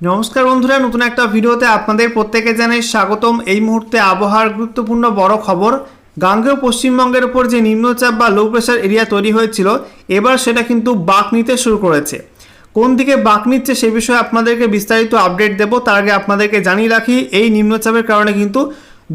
নমস্কার বন্ধুরা, নতুন একটা ভিডিওতে আপনাদের প্রত্যেকে জানাই স্বাগতম। এই মুহূর্তে আবহাওয়ার গুরুত্বপূর্ণ বড় খবর, গাঙ্গেয় পশ্চিমবঙ্গের ওপর যে নিম্নচাপ বা লো প্রেশার এরিয়া তৈরি হয়েছিল, এবার সেটা কিন্তু বাঁক নিতে শুরু করেছে। কোন দিকে বাঁক নিচ্ছে সে বিষয়ে আপনাদেরকে বিস্তারিত আপডেট দেব, তার আগে আপনাদেরকে জানিয়ে রাখি, এই নিম্নচাপের কারণে কিন্তু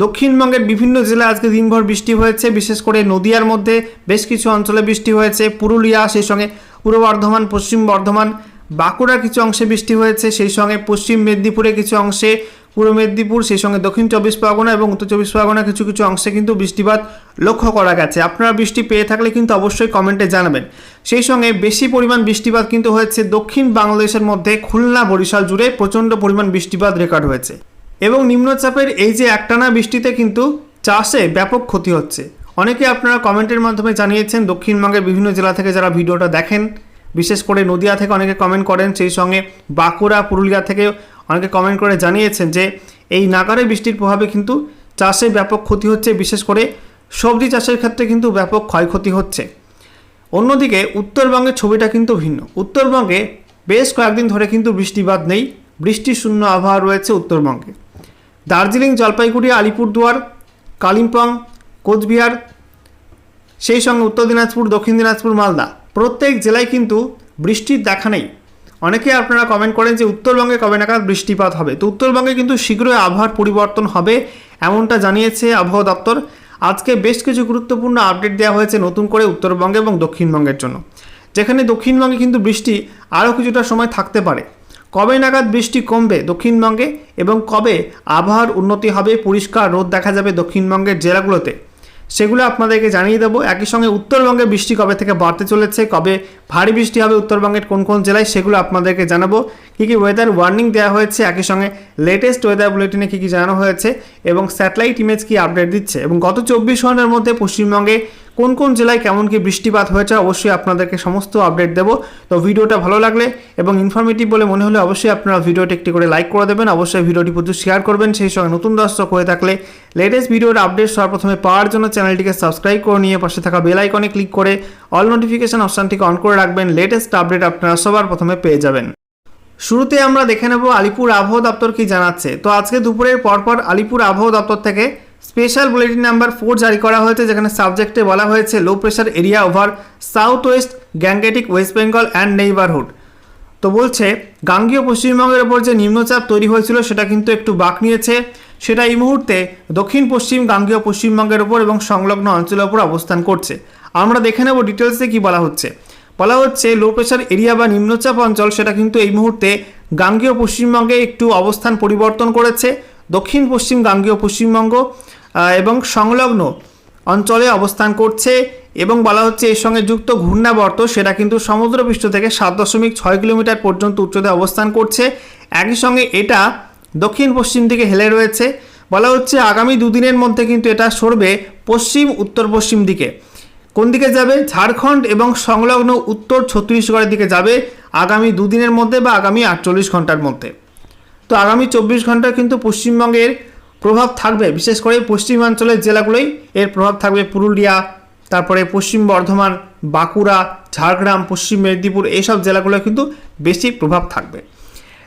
দক্ষিণবঙ্গের বিভিন্ন জেলায় আজকে দিনভর বৃষ্টি হয়েছে, বিশেষ করে নদিয়ার মধ্যে বেশ কিছু অঞ্চলে বৃষ্টি হয়েছে, পুরুলিয়া, সেই সঙ্গে পূর্ব বর্ধমান, পশ্চিম বর্ধমান বাঁকুড়ার কিছু অংশে বৃষ্টি হয়েছে, সেই সঙ্গে পশ্চিম মেদিনীপুরে কিছু অংশে, পূর্ব মেদিনীপুর, সেই সঙ্গে দক্ষিণ চব্বিশ পরগনা এবং উত্তর চব্বিশ পরগনা কিছু কিছু অংশে কিন্তু বৃষ্টিপাত লক্ষ্য করা গেছে। আপনারা বৃষ্টি পেয়ে থাকলে কিন্তু অবশ্যই কমেন্টে জানাবেন। সেই সঙ্গে বেশি পরিমাণ বৃষ্টিপাত কিন্তু হয়েছে দক্ষিণ বাংলাদেশের মধ্যে খুলনা বরিশাল জুড়ে প্রচণ্ড পরিমাণ বৃষ্টিপাত রেকর্ড হয়েছে। এবং নিম্নচাপের এই যে একটানা বৃষ্টিতে কিন্তু চাষে ব্যাপক ক্ষতি হচ্ছে। অনেকে আপনারা কমেন্টের মাধ্যমে জানিয়েছেন দক্ষিণবঙ্গের বিভিন্ন জেলা থেকে যারা ভিডিওটা দেখেন বিশেষ করে নদিয়া থেকে অনেকে কমেন্ট করেন, সেই সঙ্গে বাঁকুড়া, পুরুলিয়া থেকে অনেকে কমেন্ট করে জানিয়েছেন যে এই নাগারে বৃষ্টির প্রভাবে কিন্তু চাষে ব্যাপক ক্ষতি হচ্ছে, বিশেষ করে সবজি চাষের ক্ষেত্রে কিন্তু ব্যাপক ক্ষয়ক্ষতি হচ্ছে। অন্যদিকে উত্তরবঙ্গের ছবিটা কিন্তু ভিন্ন। উত্তরবঙ্গে বেশ কয়েকদিন ধরে কিন্তু বৃষ্টিপাত নেই বৃষ্টি শূন্য আবহাওয়া রয়েছে উত্তরবঙ্গে। দার্জিলিং, জলপাইগুড়ি, আলিপুরদুয়ার, কালিম্পং, কোচবিহার, সেই সঙ্গে উত্তর দিনাজপুর, দক্ষিণ দিনাজপুর, মালদা। প্রত্যেক জেলায় কিন্তু বৃষ্টির দেখা নেই। অনেকে আপনারা কমেন্ট করেন যে উত্তরবঙ্গে কবে নাগাদ বৃষ্টিপাত হবে? তো উত্তরবঙ্গে কিন্তু শীঘ্রই আবহাওয়ার পরিবর্তন হবে এমনটা জানিয়েছে আবহাওয়া দপ্তর। আজকে বেশ কিছু গুরুত্বপূর্ণ আপডেট দেওয়া হয়েছে নতুন করে উত্তরবঙ্গে এবং দক্ষিণবঙ্গের জন্য। যেখানে দক্ষিণবঙ্গে কিন্তু বৃষ্টি আরও কিছুটা সময় থাকতে পারে। কবে নাগাদ বৃষ্টি কমবে দক্ষিণবঙ্গে এবং কবে আবহাওয়ার উন্নতি হবে পরিষ্কার রোদ দেখা যাবে দক্ষিণবঙ্গের জেলাগুলোতে? সেগুলো আপনাদেরকে জানিয়ে দেবো। একই সঙ্গে উত্তরবঙ্গে বৃষ্টি কবে থেকে বাড়তে চলেছে, কবে ভারী বৃষ্টি হবে, উত্তরবঙ্গের কোন কোন জেলায়, সেগুলো আপনাদেরকে জানাব। কী কী ওয়েদার ওয়ার্নিং দেওয়া হয়েছে, একই সঙ্গে লেটেস্ট ওয়েদার বুলেটিনে কী কী জানানো হয়েছে, এবং স্যাটেলাইট ইমেজ কী আপডেট দিচ্ছে? এবং গত চব্বিশ ঘণ্টার মধ্যে পশ্চিমবঙ্গে কোন কোন জেলায় কেমন কি বৃষ্টিপাত হয়েছে অবশ্যই আপনাদেরকে সমস্ত আপডেট দেবো। তো ভিডিওটা ভালো লাগলে এবং ইনফরমেটিভ বলে মনে হলে অবশ্যই আপনারা ভিডিওটি একটি করে লাইক করে দেবেন। অবশ্যই ভিডিওটি প্রচুর শেয়ার করবেন। সেই সঙ্গে নতুন দর্শক হয়ে থাকলে লেটেস্ট ভিডিওর আপডেট সর্বপ্রথমে পাওয়ার জন্য চ্যানেলটিকে সাবস্ক্রাইব করে নিয়ে পাশে থাকা বেল আইকনে ক্লিক করে অল নোটিফিকেশন অপশানটিকে অন করে রাখবেন। লেটেস্ট আপডেট আপনারা সবার প্রথমে পেয়ে যাবেন। শুরুতে আমরা দেখে নেব আলিপুর আবহাওয়া দপ্তর কি জানাচ্ছে। তো আজকে দুপুরের পরপর আলিপুর আবহাওয়া দপ্তর থেকে স্পেশাল বুলেটিন নাম্বার ফোর জারি করা হয়েছে, যেখানে সাবজেক্টে বলা হয়েছে low pressure area over south west Gangetic west Bengal and neighbourhood তো বলছে, গাঙ্গীয় পশ্চিমবঙ্গের ওপর যে নিম্নচাপ তৈরি হয়েছিল, সেটা কিন্তু একটু বাঁক নিয়েছে। সেটা এই মুহূর্তে দক্ষিণ পশ্চিম গাঙ্গীয় পশ্চিমবঙ্গের ওপর এবং সংলগ্ন অঞ্চলের ওপর অবস্থান করছে। আমরা দেখে নেব ডিটেলসে কি বলা হচ্ছে। বলা হচ্ছে লো প্রেশার এরিয়া বা নিম্নচাপ অঞ্চল, সেটা কিন্তু এই মুহূর্তে গাঙ্গীয় পশ্চিমবঙ্গে একটু অবস্থান পরিবর্তন করেছে। দক্ষিণ, পশ্চিম গাঙ্গীয়, পশ্চিমবঙ্গ এবং সংলগ্ন অঞ্চলে অবস্থান করছে এবং বলা হচ্ছে এর সঙ্গে যুক্ত ঘূর্ণাবর্ত, সেটা কিন্তু সমুদ্রপৃষ্ঠ থেকে সাত দশমিক ছয় কিলোমিটার পর্যন্ত উচ্চতায় অবস্থান করছে। একই সঙ্গে এটা দক্ষিণ, পশ্চিম দিকে হেলে রয়েছে। বলা হচ্ছে আগামী দুদিনের মধ্যে কিন্তু এটা সরবে পশ্চিম, উত্তর, পশ্চিম দিকে। কোন দিকে যাবে? ঝাড়খণ্ড এবং সংলগ্ন উত্তর ছত্তিশগড়ের দিকে যাবে আগামী দুদিনের মধ্যে বা আগামী আটচল্লিশ ঘণ্টার মধ্যে। তো আগামী চব্বিশ ঘণ্টা কিন্তু পশ্চিমবঙ্গের প্রভাব থাকবে, বিশেষ করে পশ্চিমাঞ্চলের জেলাগুলোই এর প্রভাব থাকবে। পুরুলিয়া, তারপরে পশ্চিম বর্ধমান, বাঁকুড়া, ঝাড়গ্রাম, পশ্চিম মেদিনীপুর এইসব জেলাগুলো কিন্তু বেশি প্রভাব থাকবে।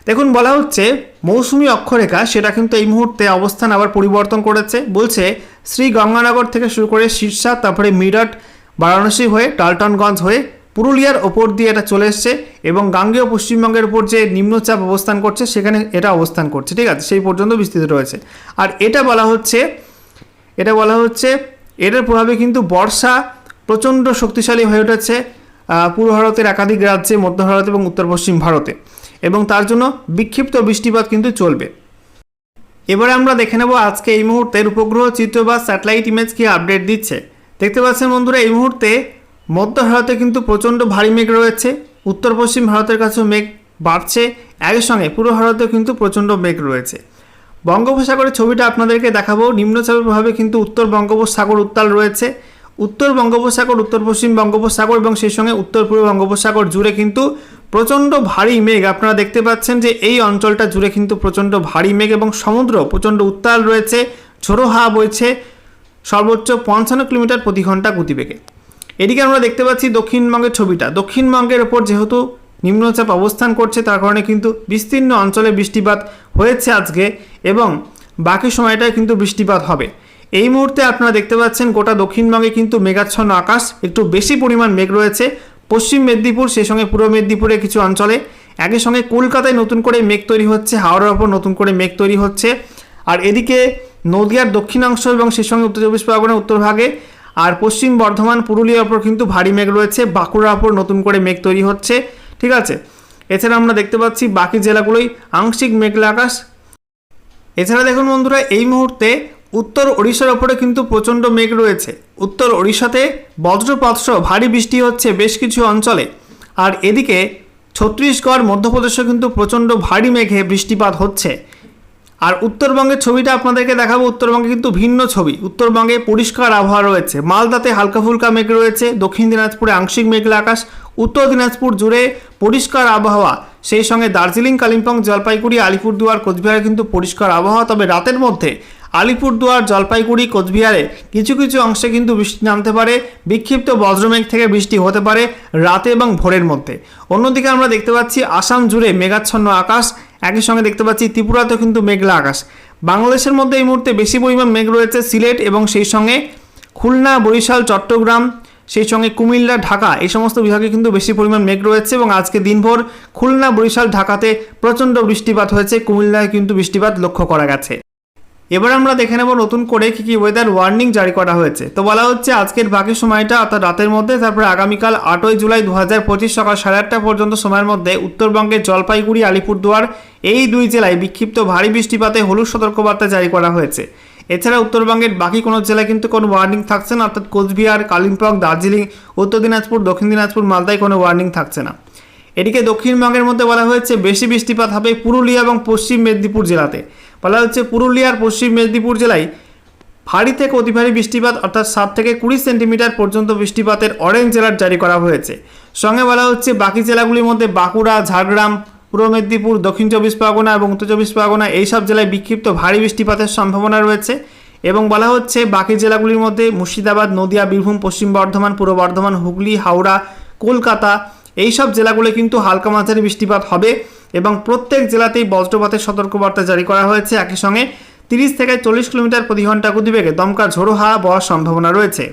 দেখুন, বলা হচ্ছে মৌসুমী অক্ষরেখা সেটা কিন্তু এই মুহূর্তে অবস্থান আবার পরিবর্তন করেছে। বলছে শ্রী গঙ্গানগর থেকে শুরু করে শীর্ষা তারপরে মিরট, বারাণসী হয়ে টালটনগঞ্জ হয়ে পুরুলিয়ার ওপর দিয়ে এটা চলে এসছে এবং গাঙ্গেয় পশ্চিমবঙ্গের ওপর যে নিম্নচাপ অবস্থান করছে, সেখানে এটা অবস্থান করছে। ঠিক আছে? সেই পর্যন্ত বিস্তৃত রয়েছে। আর এটা বলা হচ্ছে, এটা বলা হচ্ছে এটার প্রভাবে কিন্তু বর্ষা প্রচণ্ড শক্তিশালী হয়ে উঠেছে পূর্ব ভারতের একাধিক রাজ্যে, মধ্য ভারত এবং উত্তর পশ্চিম ভারতে। এবং তার জন্য বিক্ষিপ্ত বৃষ্টিপাত কিন্তু চলবে। এবারে আমরা দেখে নেব আজকে এই মুহূর্তের উপগ্রহ, চিত্র বা স্যাটেলাইট ইমেজ কি আপডেট দিচ্ছে। দেখতে পাচ্ছেন বন্ধুরা, এই মুহূর্তে মধ্য ভারতে কিন্তু প্রচণ্ড ভারী মেঘ রয়েছে। উত্তর পশ্চিম ভারতের কাছেও মেঘ বাড়ছে। একই সঙ্গে পূর্ব ভারতেও কিন্তু প্রচণ্ড মেঘ রয়েছে। বঙ্গোপসাগরের ছবিটা আপনাদেরকে দেখাবো। নিম্নচাপের প্রভাবে কিন্তু উত্তর বঙ্গোপসাগর উত্তাল রয়েছে। উত্তর বঙ্গোপসাগর, উত্তর পশ্চিম বঙ্গোপসাগর এবং সেই সঙ্গে উত্তর পূর্ব বঙ্গোপসাগর জুড়ে কিন্তু প্রচণ্ড ভারী মেঘ। আপনারা দেখতে পাচ্ছেন যে এই অঞ্চলটা জুড়ে কিন্তু প্রচণ্ড ভারী মেঘ এবং সমুদ্র প্রচণ্ড উত্তাল রয়েছে। ঝোড়ো হাওয়া বইছে। সর্বোচ্চ পঞ্চান্ন কিলোমিটার প্রতি ঘণ্টা গতিবেগে। এদিকে আমরা দেখতে পাচ্ছি দক্ষিণবঙ্গের ছবিটা। দক্ষিণবঙ্গের ওপর যেহেতু নিম্নচাপ অবস্থান করছে, তার কারণে কিন্তু বিস্তীর্ণ অঞ্চলে বৃষ্টিপাত হয়েছে আজকে এবং বাকি সময়টায় কিন্তু বৃষ্টিপাত হবে। এই মুহূর্তে আপনারা দেখতে পাচ্ছেন গোটা দক্ষিণবঙ্গে কিন্তু মেঘাচ্ছন্ন আকাশ, একটু বেশি পরিমাণ মেঘ রয়েছে। পশ্চিম মেদিনীপুর, সেই সঙ্গে পূর্ব মেদিনীপুরের কিছু অঞ্চলে একই সঙ্গে কলকাতায় নতুন করে মেঘ তৈরি হচ্ছে, হাওড়ার ওপর নতুন করে মেঘ তৈরি হচ্ছে। আর এদিকে নদিয়ার দক্ষিণাংশ এবং সেই সঙ্গে উত্তর চব্বিশ পরগনার উত্তরভাগে আর পশ্চিম বর্ধমান, পুরুলিয়ার ওপর কিন্তু ভারী মেঘ রয়েছে। বাঁকুড়ার ওপর নতুন করে মেঘ তৈরি হচ্ছে। ঠিক আছে? এছাড়া আমরা দেখতে পাচ্ছি বাকি জেলাগুলোই আংশিক মেঘলা আকাশ। এছাড়া দেখুন বন্ধুরা, এই মুহূর্তে উত্তর ওড়িশার ওপরে কিন্তু প্রচণ্ড মেঘ রয়েছে। উত্তর ওড়িশাতে বজ্রপাত সহ ভারী বৃষ্টি হচ্ছে বেশ কিছু অঞ্চলে। আর এদিকে ছত্তিশগড় মধ্যপ্রদেশে কিন্তু প্রচণ্ড ভারী মেঘে বৃষ্টিপাত হচ্ছে। আর উত্তরবঙ্গের ছবিটা আপনাদেরকে দেখাবো। উত্তরবঙ্গে কিন্তু ভিন্ন ছবি। উত্তরবঙ্গে পরিষ্কার আবহাওয়া রয়েছে। মালদাতে হালকা ফুলকা মেঘ রয়েছে। দক্ষিণ দিনাজপুরে আংশিক মেঘলা আকাশ। উত্তর দিনাজপুর জুড়ে পরিষ্কার আবহাওয়া। সেই সঙ্গে দার্জিলিং, কালিম্পং, জলপাইগুড়ি, আলিপুরদুয়ার, কোচবিহারে কিন্তু পরিষ্কার আবহাওয়া। তবে রাতের মধ্যে আলিপুরদুয়ার, জলপাইগুড়ি, কোচবিহারে কিছু কিছু অংশে কিন্তু বৃষ্টি নামতে পারে। বিক্ষিপ্ত বজ্রমেঘ থেকে বৃষ্টি হতে পারে রাতে এবং ভোরের মধ্যে। অন্যদিকে আমরা দেখতে পাচ্ছি আসাম জুড়ে মেঘাচ্ছন্ন আকাশ। একই সঙ্গে দেখতে পাচ্ছি, ত্রিপুরাতেও কিন্তু মেঘলা আকাশ। বাংলাদেশের মধ্যে এই মুহূর্তে বেশি পরিমাণ মেঘ রয়েছে সিলেট এবং সেই সঙ্গে খুলনা, বরিশাল, চট্টগ্রাম, সেই সঙ্গে কুমিল্লা, ঢাকা, এই সমস্ত বিভাগে কিন্তু বেশি পরিমাণ মেঘ রয়েছে এবং আজকে দিনভর খুলনা, বরিশাল, ঢাকাতে প্রচণ্ড বৃষ্টিপাত হয়েছে। কুমিল্লায় কিন্তু বৃষ্টিপাত লক্ষ্য করা গেছে। এবার আমরা দেখে নেব নতুন করে কী কী ওয়েদার ওয়ার্নিং জারি করা হয়েছে। তো বলা হচ্ছে আজকের বাকি সময়টা অর্থাৎ রাতের মধ্যে, তারপরে আগামীকাল আটই জুলাই দু হাজার পঁচিশ সকাল সাড়ে আটটা পর্যন্ত সময়ের মধ্যে উত্তরবঙ্গের জলপাইগুড়ি, আলিপুরদুয়ার, এই দুই জেলায় বিক্ষিপ্ত ভারী বৃষ্টিপাতে হলুদ সতর্কবার্তা জারি করা হয়েছে। এছাড়া উত্তরবঙ্গের বাকি কোনো জেলায় কিন্তু কোনো ওয়ার্নিং থাকছে না, অর্থাৎ কোচবিহার, কালিম্পং, দার্জিলিং, উত্তর দিনাজপুর, দক্ষিণ দিনাজপুর, মালদায় কোনো ওয়ার্নিং থাকছে না। এদিকে দক্ষিণবঙ্গের মধ্যে বলা হয়েছে, বেশি বৃষ্টিপাত হবে পুরুলিয়া এবং পশ্চিম মেদিনীপুর জেলাতে। বলা হচ্ছে পুরুলিয়ার পশ্চিম মেদিনীপুর জেলায় ভারী থেকে অতি ভারী বৃষ্টিপাত, অর্থাৎ সাত থেকে কুড়ি সেন্টিমিটার পর্যন্ত বৃষ্টিপাতের অরেঞ্জ অ্যালার্ট জারি করা হয়েছে। সঙ্গে বলা হচ্ছে, বাকি জেলাগুলির মধ্যে বাঁকুড়া, ঝাড়গ্রাম, পূর্ব মেদিনীপুর, দক্ষিণ চব্বিশ পরগনা এবং উত্তর চব্বিশ পরগনা এইসব জেলায় বিক্ষিপ্ত ভারী বৃষ্টিপাতের সম্ভাবনা রয়েছে এবং বলা হচ্ছে, বাকি জেলাগুলির মধ্যে মুর্শিদাবাদ, নদিয়া, বীরভূম, পশ্চিম বর্ধমান, পূর্ব বর্ধমান, হুগলি, হাওড়া, কলকাতা এইসব জেলাগুলো কিন্তু হালকা মাঝারি বৃষ্টিপাত হবে এবং প্রত্যেক জেলাতেই বজ্রপাতের সতর্কবার্তা জারি করা হয়েছে। একই সঙ্গে তিরিশ থেকে চল্লিশ কিলোমিটার প্রতি ঘণ্টা গতিবেগে দমকা ঝোড়ো হাওয়া বওয়ার সম্ভাবনা রয়েছে।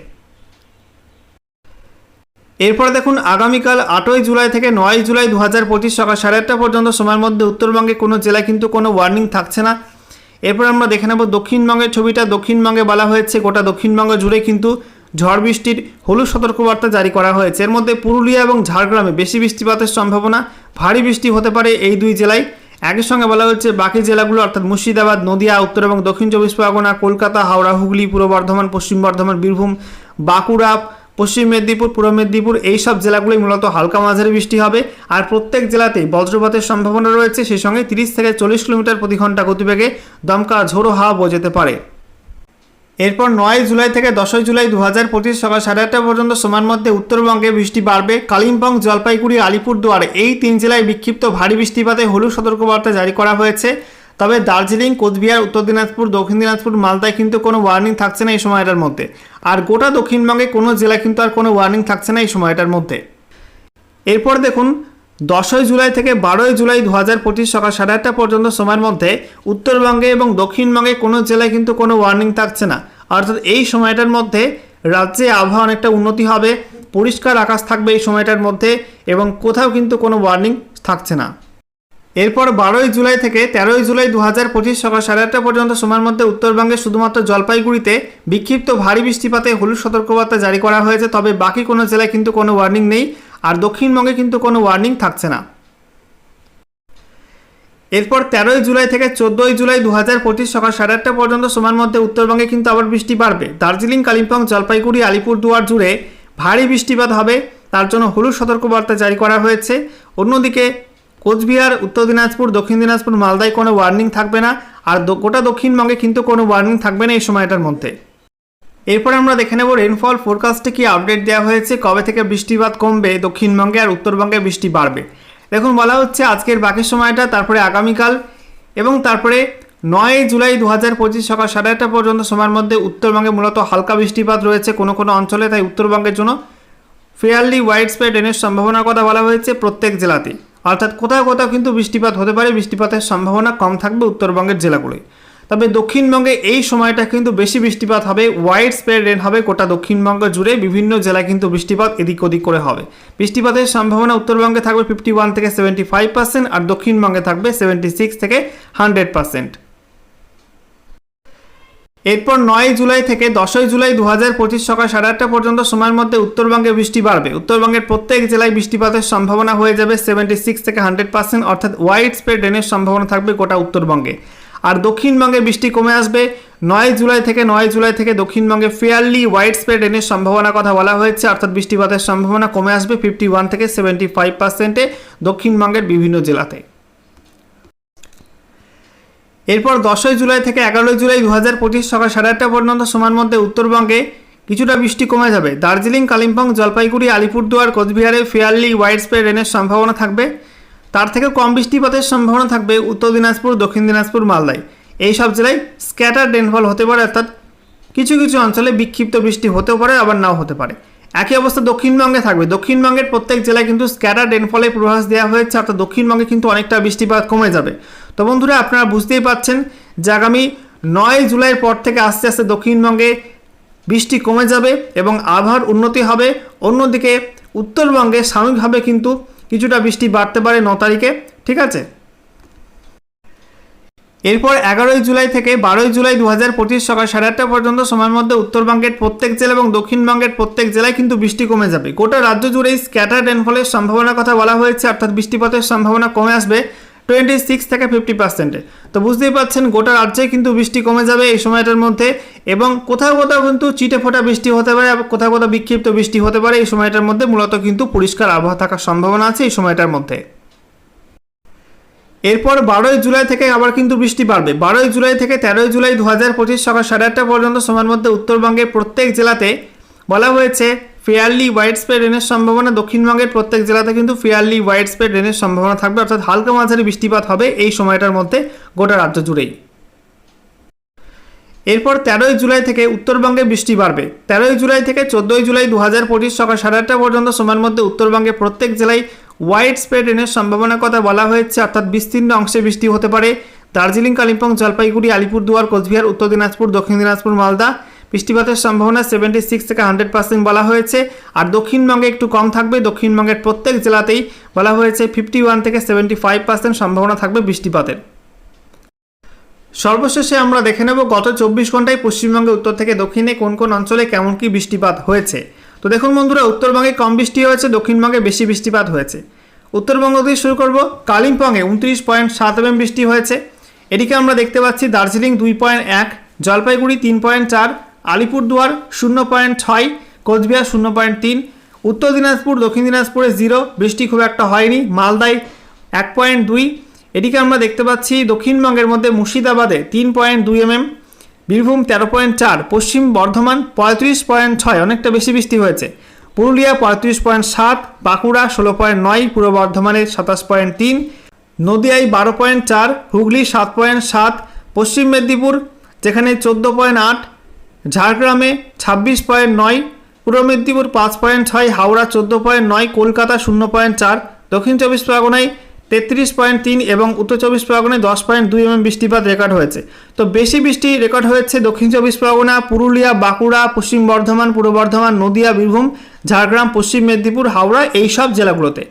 এরপর দেখুন, আগামীকাল আটই জুলাই থেকে নয় জুলাই দু হাজার পঁচিশ সকাল সাড়ে আটটা পর্যন্ত সময়ের মধ্যে উত্তরবঙ্গে কোনো জেলায় কিন্তু কোনো ওয়ার্নিং থাকছে না। এরপর আমরা দেখে নেব, দক্ষিণবঙ্গের ছবিটা দক্ষিণবঙ্গে বলা হয়েছে, গোটা দক্ষিণবঙ্গ জুড়ে কিন্তু ঝড় বৃষ্টির হলুদ সতর্কবার্তা জারি করা হয়েছে। এর মধ্যে পুরুলিয়া এবং ঝাড়গ্রামে বেশি বৃষ্টিপাতের সম্ভাবনা। ভারী বৃষ্টি হতে পারে এই দুই জেলায়। একই সঙ্গে বলা হচ্ছে বাকি জেলাগুলো অর্থাৎ মুর্শিদাবাদ, নদিয়া, উত্তর এবং দক্ষিণ চব্বিশ পরগনা, কলকাতা, হাওড়া, হুগলি, পূর্ব বর্ধমান, পশ্চিম বর্ধমান, বীরভূম, বাঁকুড়া, পশ্চিম মেদিনীপুর, পূর্ব মেদিনীপুর এই সব জেলাগুলোই মূলত হালকা মাঝারি বৃষ্টি হবে। আর প্রত্যেক জেলাতেই বজ্রপাতের সম্ভাবনা রয়েছে। সেই সঙ্গে তিরিশ থেকে চল্লিশ কিলোমিটার প্রতি ঘণ্টা গতিবেগে দমকা ঝোড়ো হাওয়া বয়ে যেতে পারে। এরপর নয় জুলাই থেকে দশই জুলাই দু হাজার পঁচিশ সকাল সাড়ে আটটা পর্যন্ত সময়ের মধ্যে উত্তরবঙ্গে বৃষ্টি বাড়বে। কালিম্পং, জলপাইগুড়ি, আলিপুরদুয়ার এই তিন জেলায় বিক্ষিপ্ত ভারী বৃষ্টিপাতে হলুদ সতর্কবার্তা জারি করা হয়েছে। তবে দার্জিলিং, কোচবিহার, উত্তর দিনাজপুর, দক্ষিণ দিনাজপুর, মালদায় কিন্তু কোনো ওয়ার্নিং থাকছে না এই সময়টার মধ্যে। আর গোটা দক্ষিণবঙ্গে কোনো জেলায় কিন্তু আর কোনো ওয়ার্নিং থাকছে না এই সময়টার মধ্যে। এরপর দেখুন দশই জুলাই থেকে বারোই জুলাই দু হাজার পঁচিশ সকাল সাড়ে আটটা পর্যন্ত সময়ের মধ্যে উত্তরবঙ্গে এবং দক্ষিণবঙ্গে কোনো জেলায় কিন্তু কোনো ওয়ার্নিং থাকছে না। অর্থাৎ এই সময়টার মধ্যে রাজ্যে আবহাওয়া অনেকটা উন্নতি হবে, পরিষ্কার আকাশ থাকবে এই সময়টার মধ্যে এবং কোথাও কিন্তু কোনো ওয়ার্নিং থাকছে না। এরপর বারোই জুলাই থেকে তেরোই জুলাই দু হাজার পঁচিশ সকাল সাড়ে আটটা পর্যন্ত সময়ের মধ্যে উত্তরবঙ্গে শুধুমাত্র জলপাইগুড়িতে বিক্ষিপ্ত ভারী বৃষ্টিপাতে হলুদ সতর্কবার্তা জারি করা হয়েছে, তবে বাকি কোনো জেলায় কিন্তু কোনো ওয়ার্নিং নেই। আর দক্ষিণবঙ্গে কিন্তু কোনো ওয়ার্নিং থাকছে না। এরপর তেরোই জুলাই থেকে চোদ্দোই জুলাই দু হাজার পঁচিশ সকাল সাড়ে আটটা পর্যন্ত সময়ের মধ্যে উত্তরবঙ্গে কিন্তু আবার বৃষ্টি বাড়বে। দার্জিলিং, কালিম্পং, জলপাইগুড়ি, আলিপুরদুয়ার জুড়ে ভারী বৃষ্টিপাত হবে। তার জন্য হলুদ সতর্কবার্তা জারি করা হয়েছে। অন্যদিকে কোচবিহার, উত্তর দিনাজপুর, দক্ষিণ দিনাজপুর, মালদায় কোনো ওয়ার্নিং থাকবে না। আর গোটা দক্ষিণবঙ্গে কিন্তু কোনো ওয়ার্নিং থাকবে না এই সময়টার মধ্যে। এরপর আমরা দেখে নেব রেনফল ফোরকাস্টে কি আপডেট দেওয়া হয়েছে, কবে থেকে বৃষ্টিপাত কমবে, দক্ষিণবঙ্গে আর উত্তরবঙ্গে বৃষ্টি বাড়বে। দেখুন, বলা হচ্ছে আজকের বাকি সময়টা, তারপরে আগামীকাল এবং তারপরে নয় জুলাই দু হাজার পঁচিশ সকাল সাড়ে আটটা পর্যন্ত সময়ের মধ্যে উত্তরবঙ্গে মূলত হালকা বৃষ্টিপাত রয়েছে কোনো কোনো অঞ্চলে, তাই উত্তরবঙ্গের জন্য ফেয়ারলি ওয়াইড স্প্রেড রেনের সম্ভাবনার কথা বলা হয়েছে প্রত্যেক জেলাতে অর্থাৎ কোথাও কোথাও কিন্তু বৃষ্টিপাত হতে পারে, বৃষ্টিপাতের সম্ভাবনা কম থাকবে উত্তরবঙ্গের জেলাগুলোয়। তবে দক্ষিণবঙ্গে এই সময়টা কিন্তু বেশি বৃষ্টিপাত হবে ওয়াইড স্প্রেড রেন হবে, গোটা দক্ষিণবঙ্গ জুড়ে বিভিন্ন জেলায় কিন্তু বৃষ্টিপাত এদিক ওদিক করে হবে। বৃষ্টিপাতের সম্ভাবনা উত্তরবঙ্গে থাকবে ফিফটি ওয়ান থেকে সেভেন্টি ফাইভ পার্সেন্ট আর দক্ষিণবঙ্গে থাকবে সেভেন্টি সিক্স থেকে হান্ড্রেড পার্সেন্ট এরপর নয় জুলাই থেকে দশই জুলাই দু হাজার পঁচিশ সকাল সাড়ে আটটা পর্যন্ত সময়ের মধ্যে উত্তরবঙ্গে বৃষ্টি বাড়বে। উত্তরবঙ্গের প্রত্যেক জেলায় বৃষ্টিপাতের সম্ভাবনা হয়ে যাবে সেভেন্টি সিক্স থেকে হান্ড্রেড পার্সেন্ট অর্থাৎ ওয়াইড স্প্রেড রেনের সম্ভাবনা থাকবে গোটা উত্তরবঙ্গে। আর দক্ষিণবঙ্গে বৃষ্টি কমে আসবে। নয় জুলাই থেকে, নয় জুলাই থেকে দক্ষিণবঙ্গে ফেয়ারলি ওয়াইড স্প্রেড রেনের সম্ভাবনার কথা বলা হয়েছে। অর্থাৎ বৃষ্টিপাতের সম্ভাবনা কমে আসবে ফিফটি ওয়ান থেকে সেভেন্টি ফাইভ পার্সেন্টে দক্ষিণবঙ্গের বিভিন্ন জেলাতে। এরপর দশই জুলাই থেকে এগারোই জুলাই দু হাজার পঁচিশ সকাল সাড়ে আটটা পর্যন্ত সময়ের মধ্যে উত্তরবঙ্গে কিছুটা বৃষ্টি কমে যাবে। দার্জিলিং, কালিম্পং, জলপাইগুড়ি, আলিপুরদুয়ার, কোচবিহারে ফেয়ারলি ওয়াইড স্প্রেড রেনের সম্ভাবনা থাকবে। তার থেকে কম বৃষ্টিপাতের সম্ভাবনা থাকবে উত্তর দিনাজপুর, দক্ষিণ দিনাজপুর, মালদায়। এই সব জেলায় স্ক্যাটার রেনফল হতে পারে, অর্থাৎ কিছু কিছু অঞ্চলে বিক্ষিপ্ত বৃষ্টি হতেও পারে, আবার নাও হতে পারে। একই অবস্থা দক্ষিণবঙ্গে থাকবে। দক্ষিণবঙ্গের প্রত্যেক জেলায় কিন্তু স্ক্যাটার রেনফলের পূর্বাভাস দেওয়া হয়েছে, অর্থাৎ দক্ষিণবঙ্গে কিন্তু অনেকটা বৃষ্টিপাত কমে যাবে। তো বন্ধুরা, আপনারা বুঝতেই পাচ্ছেন যে আগামী নয় জুলাইয়ের পর থেকে আস্তে আস্তে দক্ষিণবঙ্গে বৃষ্টি কমে যাবে এবং আবহাওয়ার উন্নতি হবে। অন্যদিকে উত্তরবঙ্গে সাময়িকভাবে কিন্তু কিছুটা বৃষ্টি বাড়তে পারে ন তারিখে, ঠিক আছে? এরপর এগারোই জুলাই থেকে বারোই জুলাই দু হাজার পঁচিশ সকাল সাড়ে আটটা পর্যন্ত সময়ের মধ্যে উত্তরবঙ্গের প্রত্যেক জেলা এবং দক্ষিণবঙ্গের প্রত্যেক জেলায় কিন্তু বৃষ্টি কমে যাবে। গোটা রাজ্য জুড়েই স্ক্যাটার রেনফলের সম্ভাবনার কথা বলা হয়েছে, অর্থাৎ বৃষ্টিপাতের সম্ভাবনা কমে আসবে। টোয়েন্টি সিক্স থেকে ফিফটি পার্সেন্টে তো বুঝতেই পারছেন, গোটা রাজ্যে কিন্তু বৃষ্টি কমে যাবে এই সময়টার মধ্যে এবং কোথাও কোথাও কিন্তু চিটে ফোটা বৃষ্টি হতে পারে কোথাও কোথাও বিক্ষিপ্ত বৃষ্টি হতে পারে এই সময়টার মধ্যে, মূলত কিন্তু পরিষ্কার আবহাওয়া থাকার সম্ভাবনা আছে এই সময়টার মধ্যে। এরপর বারোই জুলাই থেকে আবার কিন্তু বৃষ্টি বাড়বে। বারোই জুলাই থেকে তেরোই জুলাই দু হাজার পঁচিশ সকাল সাড়ে আটটা পর্যন্ত সময়ের মধ্যে উত্তরবঙ্গের প্রত্যেক জেলাতে বলা হয়েছে ফেয়ারলি ওয়াইড স্প্রেড রেনের সম্ভাবনা দক্ষিণবঙ্গের প্রত্যেক জেলাতে কিন্তু ফেয়ারলি ওয়াইড স্প্রেড রেনের সম্ভাবনা থাকবে, অর্থাৎ হালকা মাঝারি বৃষ্টিপাত হবে এই সময়টার মধ্যে গোটা রাজ্য জুড়েই। এরপর তেরোই জুলাই থেকে উত্তরবঙ্গে বৃষ্টি বাড়বে। তেরোই জুলাই থেকে চোদ্দোই জুলাই দু হাজার পঁচিশ সকাল সাড়ে আটটা পর্যন্ত সময়ের মধ্যে উত্তরবঙ্গে প্রত্যেক জেলায় ওয়াইড স্প্রেড রেনের সম্ভাবনার কথা বলা হয়েছে, অর্থাৎ বিস্তীর্ণ অংশে বৃষ্টি হতে পারে। দার্জিলিং, কালিম্পং, জলপাইগুড়ি, আলিপুরদুয়ার, কোচবিহার, উত্তর দিনাজপুর, দক্ষিণ দিনাজপুর, মালদা বৃষ্টিপাতের সম্ভাবনা সেভেন্টি সিক্স থেকে হান্ড্রেড পার্সেন্ট বলা হয়েছে। আর দক্ষিণবঙ্গে একটু কম থাকবে, দক্ষিণবঙ্গের প্রত্যেক জেলাতেই বলা হয়েছে ফিফটি ওয়ান থেকে সেভেন্টি ফাইভ পার্সেন্ট সম্ভাবনা থাকবে বৃষ্টিপাতের। সর্বশেষে আমরা দেখে নেব গত চব্বিশ ঘন্টায় পশ্চিমবঙ্গে উত্তর থেকে দক্ষিণে কোন কোন অঞ্চলে কেমন কি বৃষ্টিপাত হয়েছে। তো দেখুন বন্ধুরা, উত্তরবঙ্গে কম বৃষ্টি হয়েছে, দক্ষিণবঙ্গে বেশি বৃষ্টিপাত হয়েছে। উত্তরবঙ্গ দিয়ে শুরু করব, কালিম্পংয়ে উনত্রিশ পয়েন্ট সাত এম বৃষ্টি হয়েছে। এদিকে আমরা দেখতে পাচ্ছি দার্জিলিং দুই পয়েন্ট এক, জলপাইগুড়ি তিন পয়েন্ট চার আলিপুরদুয়ার শূন্য পয়েন্ট ছয়, কোচবিহার শূন্য পয়েন্ট তিন, উত্তর দিনাজপুর, দক্ষিণ দিনাজপুরে জিরো, বৃষ্টি খুব একটা হয়নি, মালদায় এক পয়েন্ট দুই, এদিকে আমরা দেখতে পাচ্ছি দক্ষিণবঙ্গের মধ্যে মুর্শিদাবাদে তিন পয়েন্ট দুই এমএম, বীরভূম তেরো পয়েন্ট চার, পশ্চিম বর্ধমান পঁয়ত্রিশ পয়েন্ট ছয়, অনেকটা বেশি বৃষ্টি হয়েছে। পুরুলিয়া পঁয়ত্রিশ পয়েন্ট সাত, বাঁকুড়া ষোলো পয়েন্ট নয়, পূর্ব বর্ধমানে সাতাশ পয়েন্ট তিন, নদিয়ায় বারো পয়েন্ট চার, হুগলি সাত পয়েন্ট সাত, পশ্চিম মেদিনীপুর যেখানে চোদ্দ পয়েন্ট আট ঝাড়গ্রামে ছাব্বিশ পয়েন্ট নয়, পূর্ব মেদিনীপুর পাঁচ পয়েন্ট ছয়, হাওড়া চোদ্দ পয়েন্ট নয়, কলকাতা শূন্য পয়েন্ট চার, দক্ষিণ চব্বিশ পরগনায় তেত্রিশ পয়েন্ট তিন এবং উত্তর চব্বিশ পরগনায় দশ পয়েন্ট দুই এমএম বৃষ্টিপাত রেকর্ড হয়েছে। তো বেশি বৃষ্টি রেকর্ড হয়েছে দক্ষিণ চব্বিশ পরগনা, পুরুলিয়া, বাঁকুড়া, পশ্চিম বর্ধমান, পূর্ব বর্ধমান, নদিয়া, বীরভূম, ঝাড়গ্রাম, পশ্চিম মেদিনীপুর, হাওড়া এই সব জেলাগুলোতে।